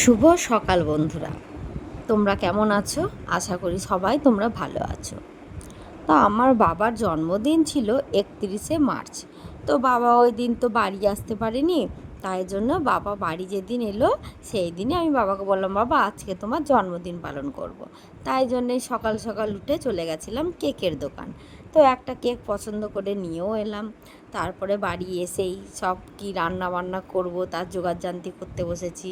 শুভ সকাল, বন্ধুরা। তোমরা কেমন আছো? আশা করি সবাই তোমরা ভালো আছো। তো আমার বাবার জন্মদিন ছিল একত্রিশে মার্চ। তো বাবা ওই দিন তো বাড়ি আসতে পারেনি, তাই জন্য বাবা বাড়ি যেদিন এলো, সেই দিনে আমি বাবাকে বললাম, বাবা, আজকে তোমার জন্মদিন পালন করব। তাই জন্যে সকাল সকাল উঠে চলে গেছিলাম কেকের দোকান। তো একটা কেক পছন্দ করে নিয়েও এলাম। তারপরে বাড়ি এসেই সব কি রান্না বান্না করব, তার জোগাড় জান্তি করতে বসেছি।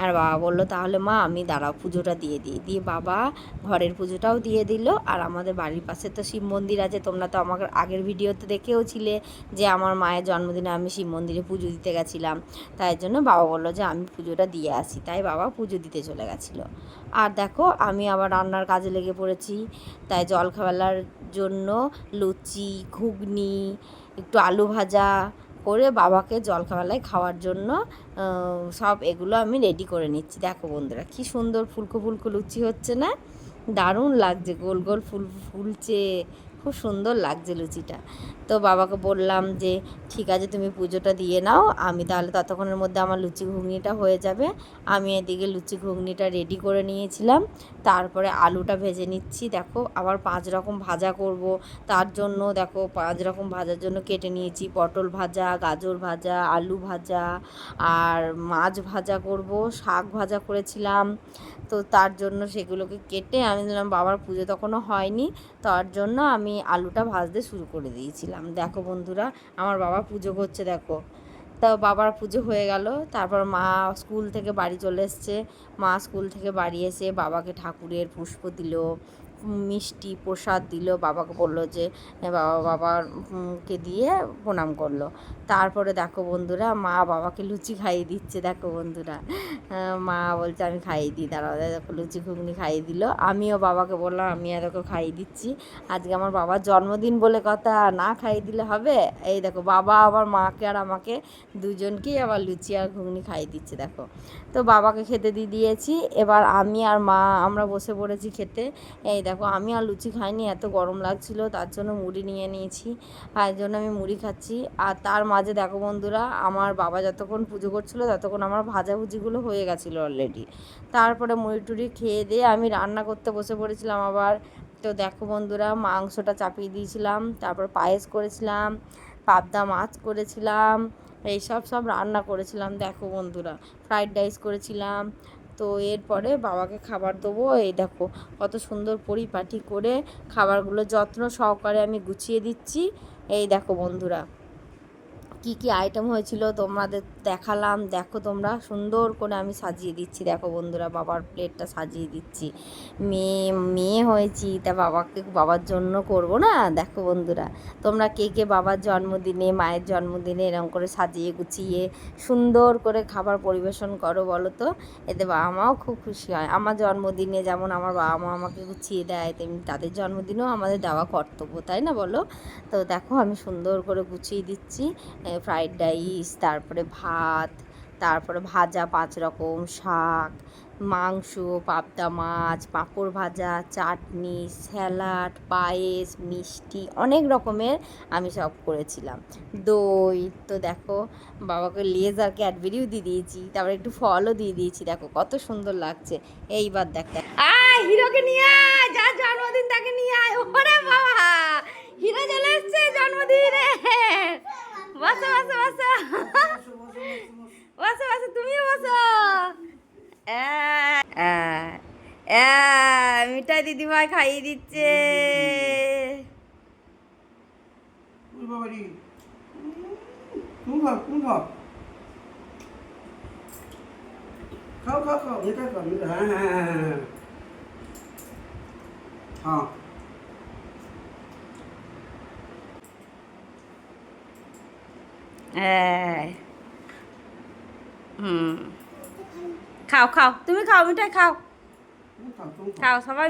আর বাবা বলল, তাহলে মা, আমি দাঁড়াও, পুজোটা দিয়ে দিই। দিয়ে বাবা ঘরের পুজোটাও দিয়ে দিল। আর আমাদের বাড়ির পাশে তো শিব মন্দির আছে, তোমরা তো আমাকে আগের ভিডিওতে দেখেও ছিলে যে আমার মায়ের জন্মদিনে আমি শিব মন্দিরে পুজো দিতে গেছিলাম। তাই জন্য বাবা বলল যে, আমি পুজোটা দিয়ে আসি। তাই বাবা পুজো দিতে চলে গেছিল। আর দেখো, আমি আবার রান্নার কাজে লেগে পড়েছি। তাই জলখাবেলার জন্য লুচি, ঘুগনি একটু আলু ভাজা করে বাবাকে জলখাবেলায় খাওয়ার জন্য সব এগুলো আমি রেডি করে নিচ্ছি। দেখো বন্ধুরা, কি সুন্দর ফুলকো ফুলকো লুচি হচ্ছে না? দারুণ লাগছে, গোল গোল ফুল, ফুলছে। খুব সুন্দর লাগছে লুচিটা। তো বাবাকে বললাম যে, ঠিক আছে, তুমি পুজোটা দিয়ে নাও, আমি তাহলে ততক্ষণের মধ্যে আমার লুচি ঘুগনিটা হয়ে যাবে। আমি এদিকে লুচি ঘুগনিটা রেডি করে নিয়েছিলাম। তারপরে আলুটা ভেজে নিচ্ছি। দেখো, আবার পাঁচ রকম ভাজা করব। তার জন্য দেখো, পাঁচ রকম ভাজার জন্য কেটে নিয়েছি। পটল ভাজা, গাজর ভাজা, আলু ভাজা, আর মাছ ভাজা করব, শাক ভাজা করেছিলাম। তো তার জন্য সেগুলোকে কেটে আমি দিলাম বাবার পুজো তখনও হয়নি। তার জন্য আমি আলুটা ভাজতে শুরু করে দিয়েছিলাম। দেখো বন্ধুরা, আমার বাবা পুজো করছে, দেখো। তা বাবার পুজো হয়ে গেল, তারপর মা স্কুল থেকে বাড়ি চলে এসছে। মা স্কুল থেকে বাড়ি এসে বাবাকে ঠাকুরের পুষ্প দিল। মিষ্টি প্রসাদ দিল বাবাকে বলল যে বাবা বাবার উম, কে দিয়ে প্রণাম করল। তারপরে দেখো বন্ধুরা মা বাবাকে লুচি খাইয়ে দিচ্ছে দেখো বন্ধুরা। মা বলছে আমি খাইয়ে দিই দাঁড়াও দেখো লুচি ঘুগনি খাইয়ে দিল। আমিও বাবাকে বললাম আমি এদেরকে খাইয়ে দিচ্ছি। আজকে আমার বাবার জন্মদিন বলে কথা না খাইয়ে দিলে হবে? এই দেখো বাবা আবার মাকে আর আমাকে দুজনকেই আবার লুচি আর ঘুগনি খাইয়ে দিচ্ছে দেখো। তো বাবাকে খেতে দিয়ে দিয়েছি। এবার আমি আর মা আমরা বসে পড়েছি খেতে। এই দেখো আমি আর লুচি খাইনি, এত গরম লাগছিল, তার জন্য মুড়ি নিয়ে নিয়েছি, আর জন্য আমি মুড়ি খাচ্ছি। আর তার মাঝে দেখো বন্ধুরা, আমার বাবা যতক্ষণ পুজো করছিল, ততক্ষণ আমার ভাজাভুজিগুলো হয়ে গেছিল অলরেডি তারপরে মুড়ি টুড়ি খেয়ে দিয়ে আমি রান্না করতে বসে পড়েছিলাম আবার। তো দেখো বন্ধুরা, মাংসটা চাপিয়ে দিয়েছিলাম, তারপর পায়েস করেছিলাম, পাবদা মাছ করেছিলাম, এইসব সব রান্না করেছিলাম, দেখো বন্ধুরা। ফ্রাইড রাইস করেছিলাম তো এরপরে বাবাকে খাবার দেবো। এই দেখো কত সুন্দর পরিপাটি করে খাবারগুলো যত্ন সহকারে আমি গুছিয়ে দিচ্ছি। এই দেখো বন্ধুরা। কি কি আইটেম হয়েছিল তোমাদের দেখালাম। দেখো তোমরা, সুন্দর করে আমি সাজিয়ে দিচ্ছি। দেখো বন্ধুরা, বাবার প্লেটটা সাজিয়ে দিচ্ছি। মেয়ে মেয়ে হয়েছি, তা বাবাকে, বাবার জন্য করব না? দেখো বন্ধুরা, তোমরা কে কে বাবার জন্মদিনে, মায়ের জন্মদিনে এরকম করে সাজিয়ে গুছিয়ে সুন্দর করে খাবার পরিবেশন করো বলো তো? এতে বাবা মাও খুব খুশি হয়। আমার জন্মদিনে যেমন আমার বাবা মা আমাকে গুছিয়ে দেয়, তেমনি তাদের জন্মদিনেও আমাদের দেওয়া কর্তব্য, তাই না বলো? তো দেখো আমি সুন্দর করে গুছিয়ে দিচ্ছি। ফ্রাইড রাইস তারপরে ভাত, তারপরে ভাজা পাঁচ রকম শাক, মাংস, পাবদা মাছ, পাঁপড় ভাজা, চাটনি, স্যালাড, পায়েস, মিষ্টি, অনেক রকমের আমি সব করেছিলাম। দই, তো দেখো, বাবাকে লেজ আর ক্যাডবেরিও দিয়ে দিয়েছি, তারপরে একটু ফলও দিয়ে দিয়েছি, দেখো কত সুন্দর লাগছে। এইবার দেখ হিরোকে নিয়ে যার জন্মদিন তাকে নিয়ে আয়। ওরে বাবা হিরো চলে এসছে জন্মদিনে বসো বসো বসো বসো বসো তুমিও বসো আহ, আহ, আহ, মিঠাই দিদিমাই খাইয়ে দিচ্ছে উল বাবারি তুমি খাও তুমি খাও খাও খাও খাও মিঠা খাও মিঠা হ্যাঁ হ্যাঁ হ্যাঁ হ্যাঁ হ্যাঁ হ্যাঁ হুম খাও খাও তুমি খাও মিঠাই খাও তুমি খাও তুমি খাও খাও সবাই